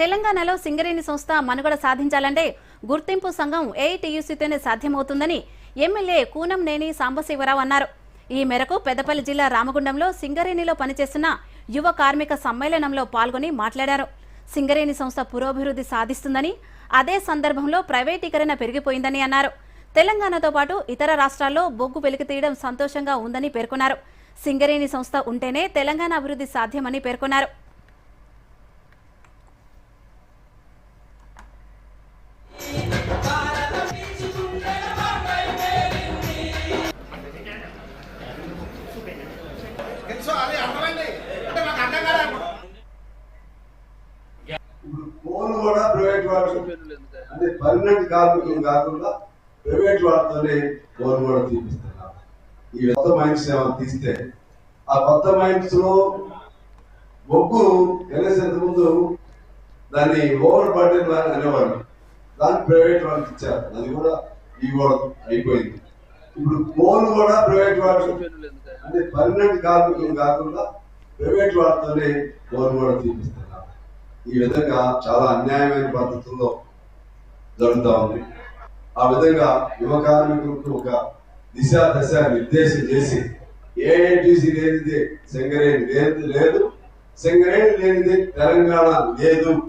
తెలంగాణలో సింగరేణి సంస్థ మనుగడ సాధించాలంటే గుర్తింపు సంఘం ఏఐటీయూసీతోనే సాధ్యమవుతుందని ఎమ్మెల్యే కూనంనేని సాంబశివరావు అన్నారు. ఈ మేరకు పెద్దపల్లి జిల్లా రామగుండంలో సింగరేణిలో పనిచేస్తున్న యువ కార్మిక సమ్మేళనంలో పాల్గొని మాట్లాడారు. సింగరేణి సంస్థ పురోభివృద్ధి సాధిస్తుందని అదే సందర్భంలో ప్రైవేటీకరణ పెరిగిపోయిందని అన్నారు. తెలంగాణతో పాటు ఇతర రాష్ట్రాల్లో బొగ్గు వెలికితీయడం సంతోషంగా ఉందని పేర్కొన్నారు. సింగరేణి సంస్థ ఉంటేనే తెలంగాణ అభివృద్ధి సాధ్యమని పేర్కొన్నారు. తెలుసు అది అర్థమైంది. అంటే నాకు అర్థం కాదు ఇప్పుడు ఫోన్ కూడా ప్రైవేట్ వాళ్ళు అంటే పర్మనెంట్ కార్మికులు కాకుండా ప్రైవేట్ వాళ్ళతోనే ఫోన్ కూడా చూపిస్తున్నారు ఈ కొత్త మైండ్స్ ఏమైనా తీస్తే ఆ కొత్త మైండ్స్లో బొగ్గు ఎన్ఎస్ఎంత ముందు దాన్ని ఓవర్ బర్డెన్ అనేవాళ్ళు. దాన్ని ప్రైవేట్ వాళ్ళకి ఇచ్చారు. అది కూడా ఇవ్వడం అయిపోయింది. ఇప్పుడు ఫోన్ కూడా ప్రైవేట్ వాళ్ళు అంటే పర్మనెంట్ కార్మికులు కాకుండా ప్రైవేట్ వాళ్ళతోనే ఫోన్ కూడా తీపిస్తున్నారు. ఈ విధంగా చాలా అన్యాయమైన పద్ధతుల్లో జరుగుతా ఉంది. ఆ విధంగా యువ కార్మికులకు ఒక దిశ దశ నిర్దేశం చేసి ఏఐటీసీ లేనిదే సింగరేణి లేదు లేదు సింగరేణి లేనిదే తెలంగాణ లేదు.